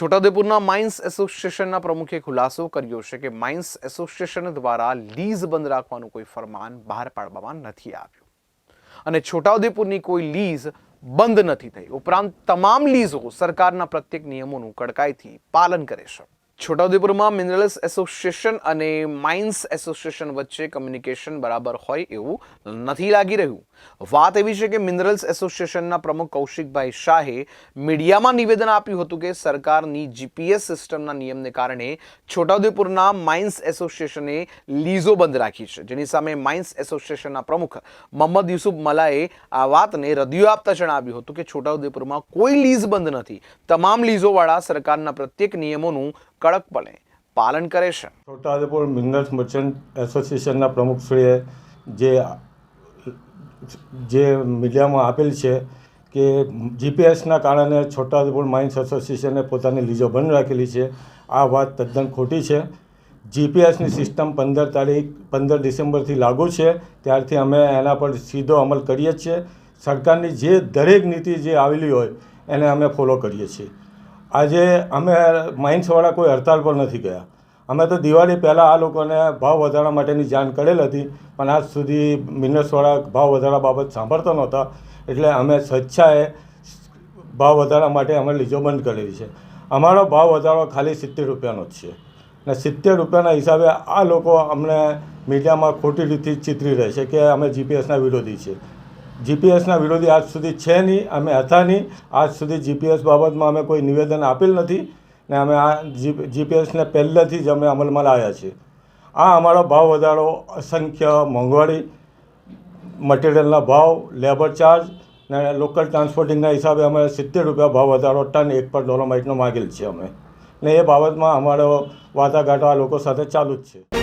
છોટાઉદેપુરના mines એસોસિએશનના પ્રમુખે ખુલાસો કર્યો છે કે માઇન્સ એસોસિએશન દ્વારા લીઝ બંધ રાખવાનું કોઈ ફરમાન બહાર પાડવામાં નથી આવ્યું. અને છોટાઉદેપુરની કોઈ લીઝ બંધ નથી થઈ. ઉપરાંત તમામ લીઝો સરકારના પ્રત્યેક નિયમોનું કડકાઈથી પાલન કરે છે. છોટાઉદેપુરમાં મિનરલ્સ એસોસિએશન અને માઇન્સ એસોસિએશન વચ્ચે કમ્યુનિકેશન બરાબર હોય એવું નથી લાગી રહ્યું. વાત એવી છે કે મિનરલ્સ એસોસિએશનના પ્રમુખ કૌશિકભાઈ શાહે મીડિયામાં નિવેદન આપ્યું હતું કે સરકારની જીપીએસ સિસ્ટમના નિયમને કારણે છોટાઉદેપુરના માઇન્સ એસોસિએશને લીઝો બંધ રાખી છે. જેની સામે માઇન્સ એસોસિએશનના પ્રમુખ મોહમ્મદ યુસુફ મલાએ આ વાતને રદિયો આપતા જણાવ્યું હતું કે છોટાઉદેપુરમાં કોઈ લીઝ બંધ નથી. તમામ લીઝોવાળા સરકારના પ્રત્યેક નિયમોનું કડકપણે પાલન કરે છે. છોટાઉદેપુર મિનરલ્સ મર્ચન્ટ એસોસિએશનના પ્રમુખશ્રીએ જે જે મીડિયામાં આપેલ છે કે જીપીએસના કારણે છોટાઉદેપુર માઇન્સ એસોસિએશને પોતાની લીજો બંધ રાખેલી છે. આ વાત તદ્દન ખોટી છે. જીપીએસની સિસ્ટમ પંદર તારીખ, પંદર ડિસેમ્બરથી લાગુ છે. ત્યારથી અમે એના પર સીધો અમલ કરીએ છીએ. સરકારની જે દરેક નીતિ જે આવેલી હોય એને અમે ફોલો કરીએ છીએ. આજે અમે માઇન્સવાળા કોઈ હડતાલ પર નથી ગયા. અમે તો દિવાળી પહેલાં આ લોકોને ભાવ વધારા માટેની જાણ કરેલ હતી, પણ આજ સુધી મિનર્સવાળા ભાવ વધારા બાબત સાંભળતા નહોતા, એટલે અમે સ્વેચ્છાએ ભાવ વધારા માટે અમે લીજો બંધ કરેલી છે. અમારો ભાવ વધારો ખાલી સિત્તેર રૂપિયાનો જ છે. ને સિત્તેર રૂપિયાના હિસાબે આ લોકો અમને મીડિયામાં ખોટી રીતે ચિતરી રહે છે કે અમે જીપીએસના વિરોધી છીએ. જીપીએસના વિરોધી આજ સુધી છે નહીં, અમે હતા નહીં. આજ સુધી જીપીએસ બાબતમાં અમે કોઈ નિવેદન આપેલ નથી ને અમે આ જીપીએસને પહેલેથી જ અમે અમલમાં લાવ્યા છીએ. આ અમારો ભાવ વધારો, અસંખ્ય મોંઘવારી, મટીરિયલના ભાવ, લેબર ચાર્જ ને લોકલ ટ્રાન્સપોર્ટિંગના હિસાબે અમે સિત્તેર રૂપિયા ભાવ વધારો, ટન એક પર ડોલોમાઇટનો માગેલ છે અમે. ને એ બાબતમાં અમારો વાટાઘાટો આ લોકો સાથે ચાલુ જ છે.